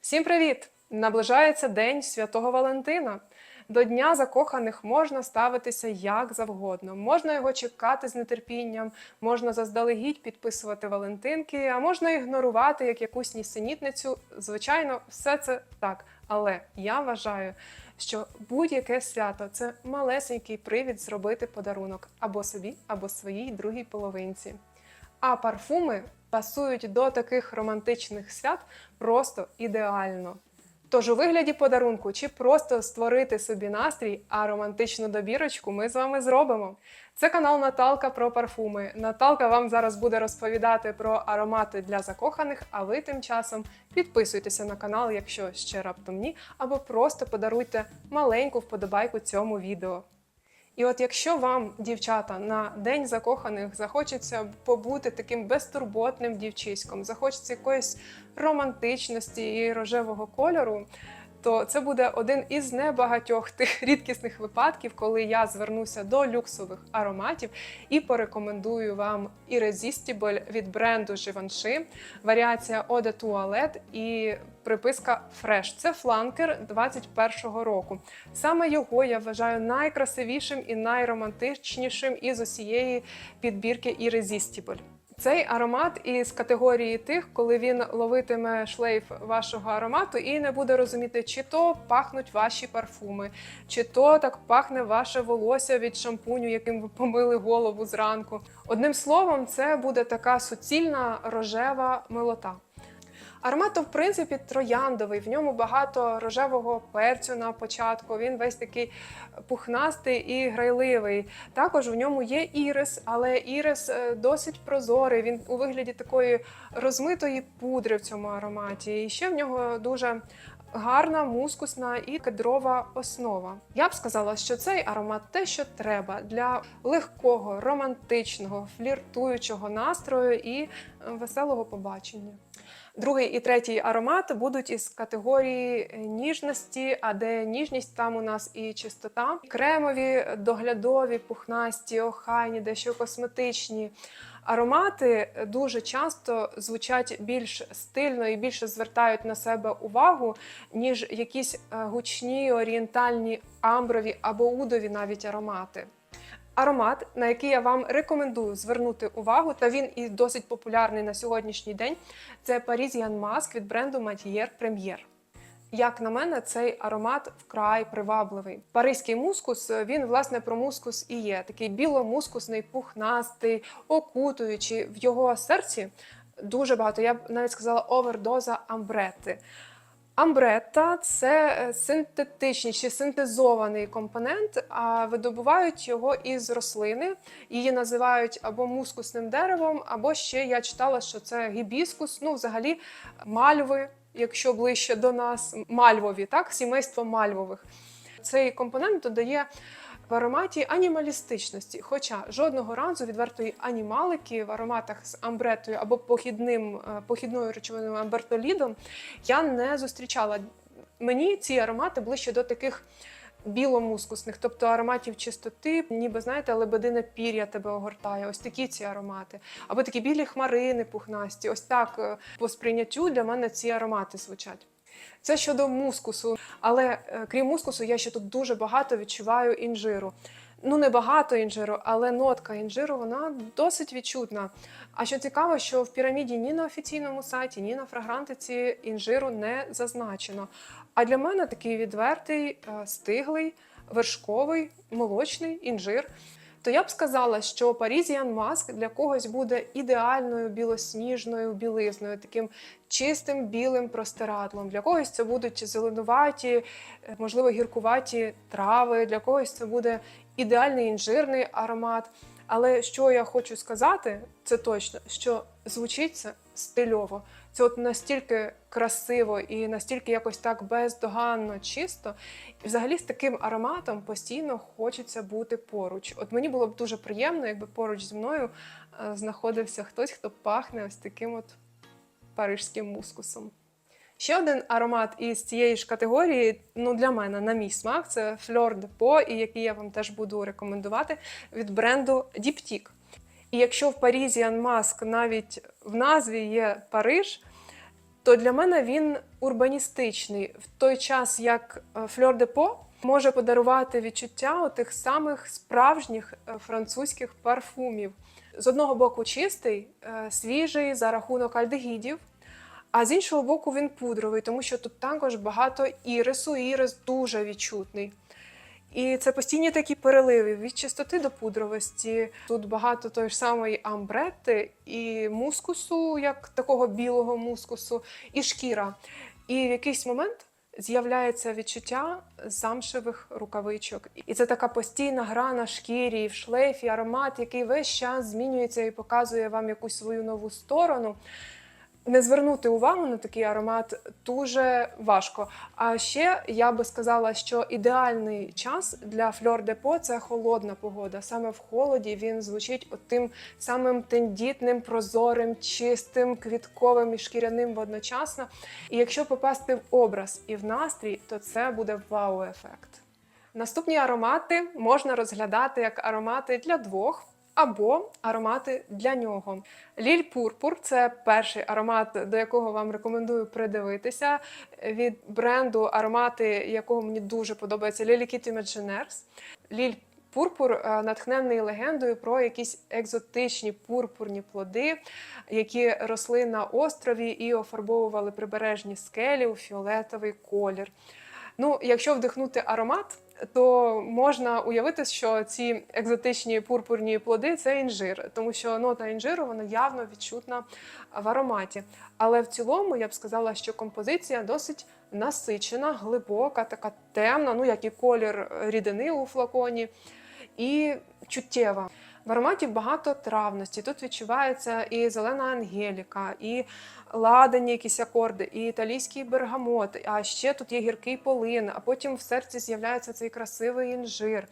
Всім привіт! Наближається День Святого Валентина. До Дня закоханих можна ставитися як завгодно. Можна його чекати з нетерпінням, можна заздалегідь підписувати Валентинки, а можна ігнорувати як якусь нісенітницю. Звичайно, все це так. Але я вважаю, що будь-яке свято це малесенький привід зробити подарунок або собі, або своїй другій половинці. А парфуми пасують до таких романтичних свят просто ідеально. Тож у вигляді подарунку чи просто створити собі настрій, а романтичну добірочку ми з вами зробимо. Це канал Наталка про парфуми. Наталка вам зараз буде розповідати про аромати для закоханих, а ви тим часом підписуйтеся на канал, якщо ще раптом ні, або просто подаруйте маленьку вподобайку цьому відео. І от якщо вам, дівчата, на день закоханих захочеться побути таким безтурботним дівчиськом, захочеться якоїсь романтичності і рожевого кольору, то це буде один із небагатьох тих рідкісних випадків, коли я звернуся до люксових ароматів і порекомендую вам Irresistible від бренду Givenchy, варіація de Toilette і приписка Fresh. Це фланкер 21-го року. Саме його я вважаю найкрасивішим і найромантичнішим із усієї підбірки Irresistible. Цей аромат із категорії тих, коли він ловитиме шлейф вашого аромату і не буде розуміти, чи то пахнуть ваші парфуми, чи то так пахне ваше волосся від шампуню, яким ви помили голову зранку. Одним словом, це буде така суцільна рожева милота. Аромат, то, в принципі, трояндовий. В ньому багато рожевого перцю на початку. Він весь такий пухнастий і грайливий. Також в ньому є ірис, але ірис е, досить прозорий. Він у вигляді такої розмитої пудри в цьому ароматі. І ще в нього дуже гарна, мускусна і кедрова основа. Я б сказала, що цей аромат те, що треба для легкого, романтичного, фліртуючого настрою і е, веселого побачення. Другий і третій аромат будуть із категорії ніжності, а де ніжність там у нас і чистота, кремові, доглядові, пухнасті, охайні, дещо косметичні. Аромати дуже часто звучать більш стильно і більше звертають на себе увагу, ніж якісь е, гучні, орієнтальні, амброві або удові навіть аромати. Аромат, на який я вам рекомендую звернути увагу, та він і досить популярний на сьогоднішній день. Це Parisian Mask від бренду Matier Premier. Як на мене, цей аромат вкрай привабливий. Паризький мускус він власне про мускус і є. Такий біломускусний, пухнастий, окутуючий в його серці дуже багато. Я б навіть сказала овердоза амбрети. Амбретта це е, синтетичний чи синтезований компонент, а видобувають його із рослини. Її називають або мускусним деревом, або ще я читала, що це гібіскус, ну взагалі мальви, якщо ближче до нас, мальвові, так, сімейство мальвових. Цей компонент додає в ароматі анімалістичності, хоча жодного разу відвертої анімалики в ароматах з амбретою або похідним, е, похідною речовиною амбертолідом я не зустрічала. Мені ці аромати ближче до таких біломускусних, тобто ароматів чистоти, ніби знаєте, лебедине пір'я тебе огортає. Ось такі ці аромати. Або такі білі хмарини пухнасті. Ось так е, по сприйняттю для мене ці аромати звучать. Це щодо мускусу, але е, крім мускусу, я ще тут дуже багато відчуваю інжиру. Ну, не багато інжиру, але нотка інжиру вона досить відчутна. А що цікаво, що в піраміді ні на офіційному сайті, ні на фрагрантиці інжиру не зазначено. А для мене такий відвертий, е, стиглий, вершковий, молочний інжир. То я б сказала, що Parisian Mask для когось буде ідеальною білосніжною білизною, таким чистим білим простирадлом. Для когось це будуть зеленуваті, е, можливо, гіркуваті трави, для когось це буде ідеальний інжирний аромат. Але що я хочу сказати, це точно, що звучить це стильово. Це от настільки красиво і настільки якось так бездоганно чисто. І взагалі з таким ароматом постійно хочеться бути поруч. От мені було б дуже приємно, якби поруч зі мною е, знаходився хтось, хто пахне ось таким от парижським мускусом. Ще один аромат із цієї ж категорії, ну для мене, на мій смак, це Fleur de Peau, і який я вам теж буду рекомендувати від бренду Diptyque. І якщо в Parisian Mask навіть в назві є Париж, то для мене він урбаністичний в той час, як е, Фльор де По може подарувати відчуття тих самих справжніх е, французьких парфумів. З одного боку, чистий, е, свіжий за рахунок альдегідів, а з іншого боку, він пудровий, тому що тут також багато ірису, ірис дуже відчутний. І це постійні такі переливи від чистоти до пудровості. Тут багато тої ж самої амбретти і мускусу, як такого білого мускусу, і шкіра. І в якийсь момент з'являється відчуття замшевих рукавичок. І це така постійна гра на шкірі, в шлейфі, аромат, який весь час змінюється і показує вам якусь свою нову сторону. Не звернути увагу на такий аромат дуже важко. А ще я би сказала, що ідеальний час для фльор депо це холодна погода. Саме в холоді він звучить от тим самим тендітним, прозорим, чистим, квітковим і шкіряним водночасно. І якщо попасти в образ і в настрій, то це буде вау-ефект. Наступні аромати можна розглядати як аромати для двох або аромати для нього. Ліль Пурпур це перший аромат, до якого вам рекомендую придивитися. Від бренду аромати, якого мені дуже подобається, Lily Kitty Imagineers. Ліль Пурпур е, натхнений легендою про якісь екзотичні пурпурні плоди, які росли на острові і офарбовували прибережні скелі у фіолетовий колір. Ну, якщо вдихнути аромат, то можна уявити, що ці екзотичні пурпурні плоди це інжир, тому що нота інжиру вона явно відчутна в ароматі. Але в цілому я б сказала, що композиція досить насичена, глибока, така темна, ну як і колір рідини у флаконі, і чуттєва. В ароматі багато травності. Тут відчувається і зелена ангеліка, і ладані якісь акорди, і італійський бергамот, а ще тут є гіркий полин, а потім в серці з'являється цей красивий інжир.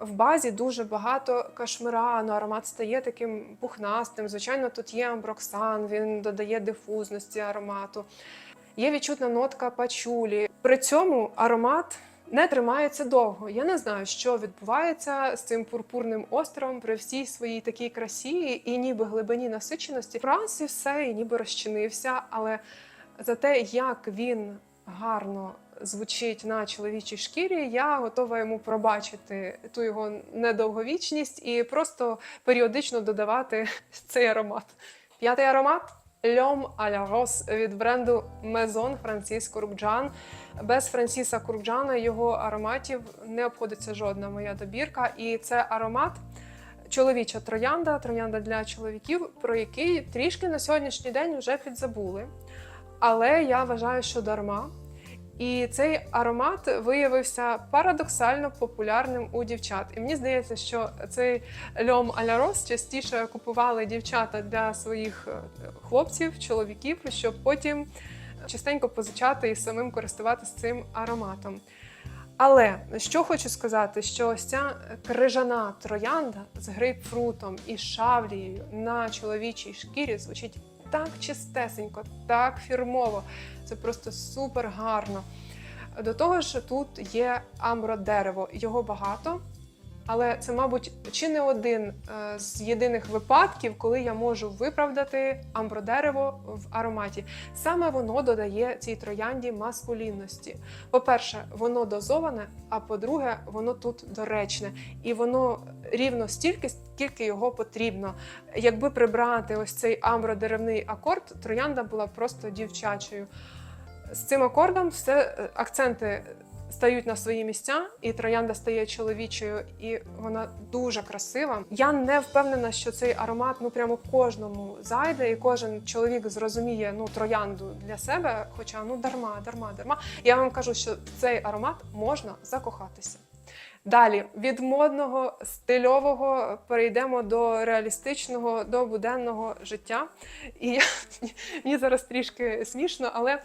В базі дуже багато кашмирану, аромат стає таким пухнастим. Звичайно, тут є амброксан, він додає дифузності аромату. Є відчутна нотка пачулі. При цьому аромат не тримається довго. Я не знаю, що відбувається з цим пурпурним островом при всій своїй такій красі і ніби глибині насиченості. Раз і все, і ніби розчинився. Але за те, як він гарно звучить на чоловічій шкірі, я готова йому пробачити ту його недовговічність і просто періодично додавати цей аромат. П'ятий аромат. Льом а-ля Рос від бренду Maison Франціс Курбджан. Без Франсіса Курбджана його ароматів не обходиться жодна моя добірка. І це аромат чоловіча троянда, троянда для чоловіків, про який трішки на сьогоднішній день вже підзабули. Але я вважаю, що дарма. І цей аромат виявився парадоксально популярним у дівчат. І мені здається, що цей льом а-ля Рос частіше купували дівчата для своїх е, хлопців, чоловіків, щоб потім частенько позичати і самим користуватися цим ароматом. Але що хочу сказати, що ось ця крижана троянда з грейпфрутом і шавлією на чоловічій шкірі звучить так чистесенько, так фірмово. Це просто супер гарно. До того ж, тут є амбродерево, його багато. Але це, мабуть, чи не один е, з єдиних випадків, коли я можу виправдати амбродерево в ароматі. Саме воно додає цій троянді маскулінності. По-перше, воно дозоване, а по-друге, воно тут доречне. І воно рівно стільки, скільки його потрібно. Якби прибрати ось цей амбродеревний акорд, троянда була просто дівчачою. З цим акордом все е, акценти стають на свої місця, і троянда стає чоловічою, і вона дуже красива. Я не впевнена, що цей аромат ну прямо кожному зайде, і кожен чоловік зрозуміє ну троянду для себе. Хоча ну дарма, дарма, дарма. Я вам кажу, що в цей аромат можна закохатися. Далі від модного стильового перейдемо до реалістичного, до буденного життя. І я, мені зараз трішки смішно, але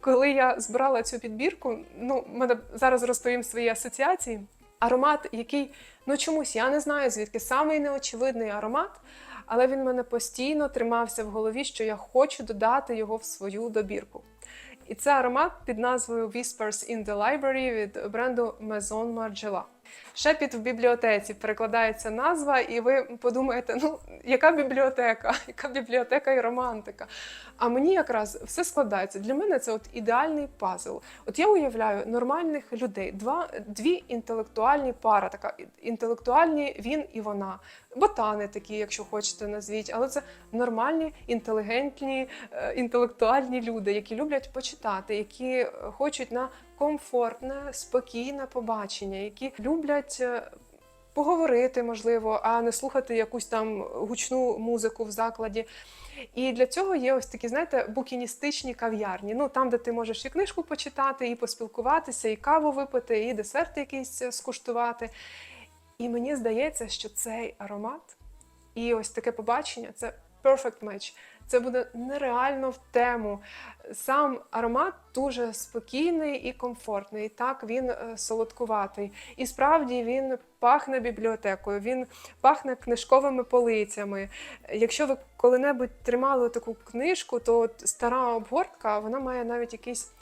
коли я збирала цю підбірку, ну мене зараз розповім свої асоціації. Аромат, який ну чомусь я не знаю звідки самий неочевидний аромат, але він мене постійно тримався в голові, що я хочу додати його в свою добірку. І це аромат під назвою Whispers in the Library від бренду Maison Margiela. Шепіт в бібліотеці перекладається назва, і ви подумаєте, ну яка бібліотека, яка бібліотека і романтика. А мені якраз все складається. Для мене це от ідеальний пазл. От я уявляю нормальних людей, два, дві інтелектуальні пара, така інтелектуальні він і вона. Ботани такі, якщо хочете, назвіть, але це нормальні, інтелігентні, е, інтелектуальні люди, які люблять почитати, які е, хочуть на комфортне, спокійне побачення, які люблять. е, Поговорити можливо, а не слухати якусь там гучну музику в закладі. І для цього є ось такі, знаєте, букіністичні кав'ярні. Ну там, де ти можеш і книжку почитати, і поспілкуватися, і каву випити, і десерт якийсь е, скуштувати. І мені здається, що цей аромат і ось таке побачення це perfect match. Це буде нереально в тему. Сам аромат дуже спокійний і комфортний. Так, він е, солодкуватий. І справді він пахне бібліотекою, він пахне книжковими полицями. Якщо ви коли-небудь тримали таку книжку, то стара обгортка вона має навіть якийсь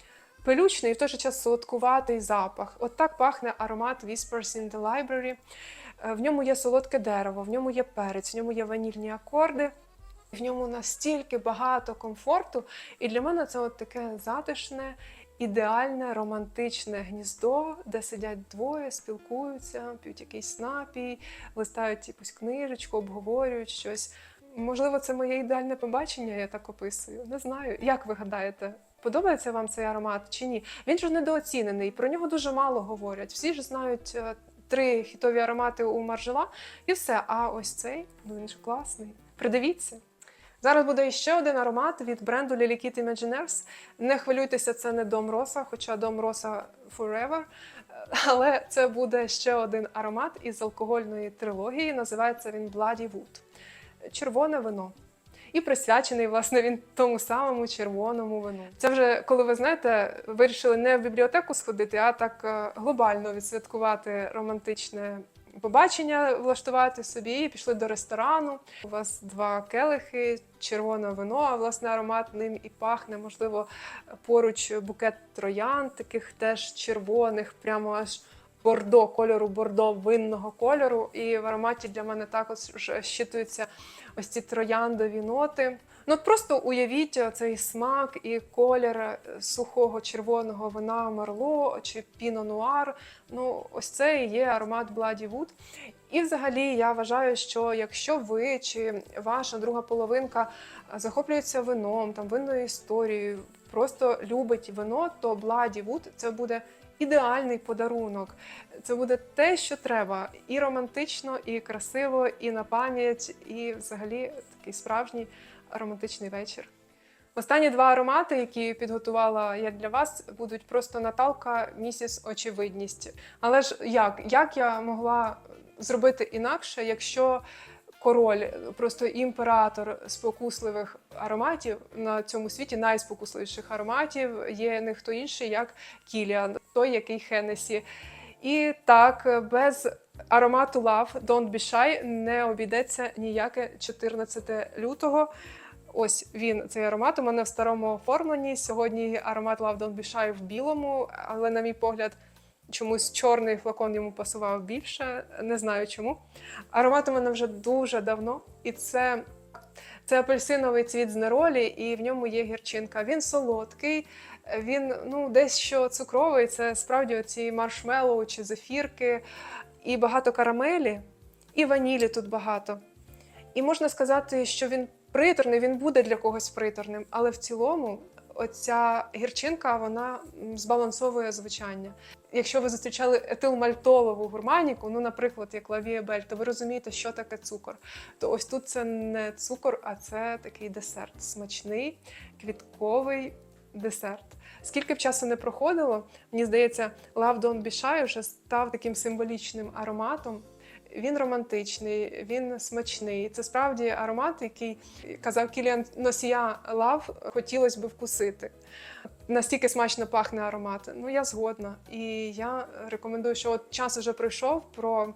пилючний і в той же час солодкуватий запах. От так пахне аромат Whispers in the Library. Е, В ньому є солодке дерево, в ньому є перець, в ньому є ванільні акорди. В ньому настільки багато комфорту, і для мене це от таке затишне, ідеальне романтичне гніздо, де сидять двоє, спілкуються, п'ють якийсь напій, листають якусь книжечку, обговорюють щось. Можливо, це моє ідеальне побачення, я так описую. Не знаю. Як ви гадаєте? Подобається вам цей аромат чи ні? Він ж недооцінений, про нього дуже мало говорять. Всі ж знають е, три хітові аромати у Маржела і все. А ось цей, ну він ж класний. Придивіться. Зараз буде ще один аромат від бренду Lily Kit Imagineers. Не хвилюйтеся, це не Дом Роса, хоча Дом Роса Forever. Але це буде ще один аромат із алкогольної трилогії. Називається він Bloody Wood. Червоне вино. І присвячений, власне, він тому самому червоному вину. Це вже коли ви знаєте, вирішили не в бібліотеку сходити, а так е, глобально відсвяткувати романтичне побачення, влаштувати собі і пішли до ресторану. У вас два келихи, червоне вино, а власне аромат ним і пахне. Можливо, поруч букет троян, таких теж червоних, прямо аж. Бордо кольору, бордо винного кольору, і в ароматі для мене також щитуються ось ці трояндові ноти. Ну просто уявіть цей смак і колір е, сухого червоного вина Мерло чи Піно Нуар. Ну, ось це і є аромат Bloody Wood. І взагалі я вважаю, що якщо ви чи ваша друга половинка захоплюється вином, там винною історією, просто любить вино, то Bloody Wood – це буде ідеальний подарунок. Це буде те, що треба, і романтично, і красиво, і на пам'ять, і взагалі такий справжній романтичний вечір. Останні два аромати, які підготувала я для вас, будуть просто Наталка, місіс Очевидність. Але ж як? Як я могла зробити інакше, якщо король, просто імператор спокусливих ароматів на цьому світі, найспокусливіших ароматів, є не хто інший, як Кіліан, той, який Хеннесі. І так, без аромату Love Don't Be Shy не обійдеться ніяке 14 лютого. Ось він цей аромат. У мене в старому оформленні. Сьогодні аромат Love Don't Be Shy в білому, але, на мій погляд, чомусь чорний флакон йому пасував більше. Не знаю чому. Аромат у мене вже дуже давно, і це. Це апельсиновий цвіт з неролі, і в ньому є гірчинка. Він солодкий, він ну десь що цукровий. Це справді оці маршмеллоу чи зефірки, і багато карамелі, і ванілі тут багато. І можна сказати, що він приторний, він буде для когось приторним, але в цілому оця гірчинка вона збалансовує звучання. Якщо ви зустрічали етилмальтолову гурманіку, ну, наприклад, як лавієбель, то ви розумієте, що таке цукор. То ось тут це не цукор, а це такий десерт. Смачний, квітковий десерт. Скільки б часу не проходило, мені здається, Love Don't Be вже став таким символічним ароматом. Він романтичний, він смачний. Це справді аромат, який казав Кіліан Носія Лав, хотілося б вкусити. Настільки смачно пахне аромат. Ну я згодна. І я рекомендую, що от час вже пройшов про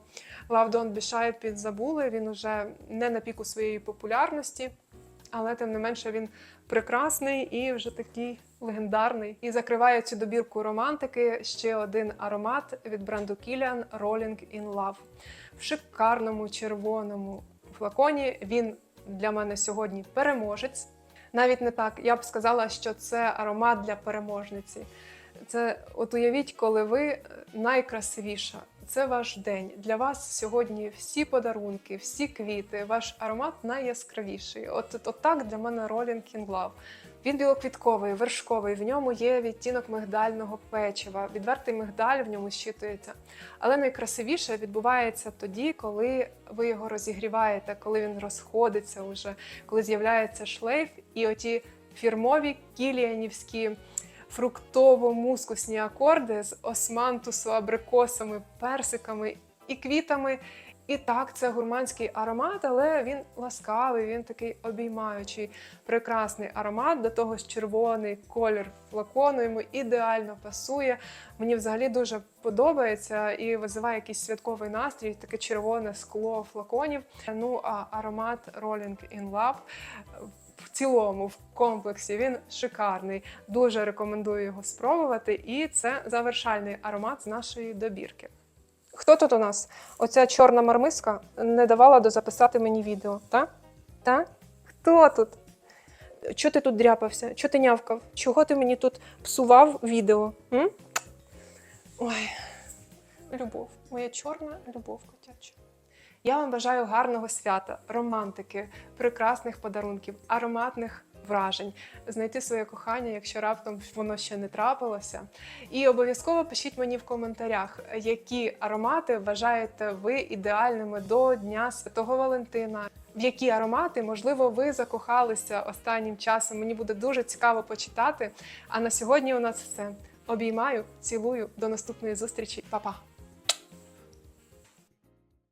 Be Shy підзабули. Він уже не на піку своєї популярності, але тим не менше він прекрасний і вже такий легендарний. І закриває цю добірку романтики ще один аромат від бренду Kilian Rolling in Love. В шикарному червоному флаконі він для мене сьогодні переможець. Навіть не так, я б сказала, що це аромат для переможниці. Це от уявіть, коли ви е, найкрасивіша. Це ваш день. Для вас сьогодні всі подарунки, всі квіти, ваш аромат найяскравіший. От, от, так для мене Rolling in Love. Він білоквітковий, вершковий. В ньому є відтінок мигдального печива. Відвертий мигдаль в ньому щитується. Але найкрасивіше відбувається тоді, коли ви його розігріваєте, коли він розходиться уже, коли з'являється шлейф, і оті фірмові кіліанівські фруктово-мускусні акорди з османтусу, абрикосами, персиками і квітами. І так, це гурманський аромат, але він ласкавий, він такий обіймаючий, прекрасний аромат. До того ж, червоний колір флакону йому ідеально пасує. Мені взагалі дуже подобається і визиває якийсь святковий настрій, таке червоне скло флаконів. Ну а аромат Rolling in Love в цілому, в комплексі, він шикарний. Дуже рекомендую його спробувати. І це завершальний аромат з нашої добірки. Хто тут у нас? Оця чорна мармиска не давала дозаписати мені відео, так? Так? Хто тут? Чого ти тут дряпався? Чого ти нявкав? Чого ти мені тут псував відео? М? Ой, любов, моя чорна любов котяча. Я вам бажаю гарного свята, романтики, прекрасних подарунків, ароматних вражень, знайти своє кохання, якщо раптом воно ще не трапилося. І обов'язково пишіть мені в коментарях, які аромати вважаєте ви ідеальними до Дня Святого Валентина. В які аромати, можливо, ви закохалися останнім часом. Мені буде дуже цікаво почитати. А на сьогодні у нас все. Обіймаю, цілую, до наступної зустрічі, Па-па!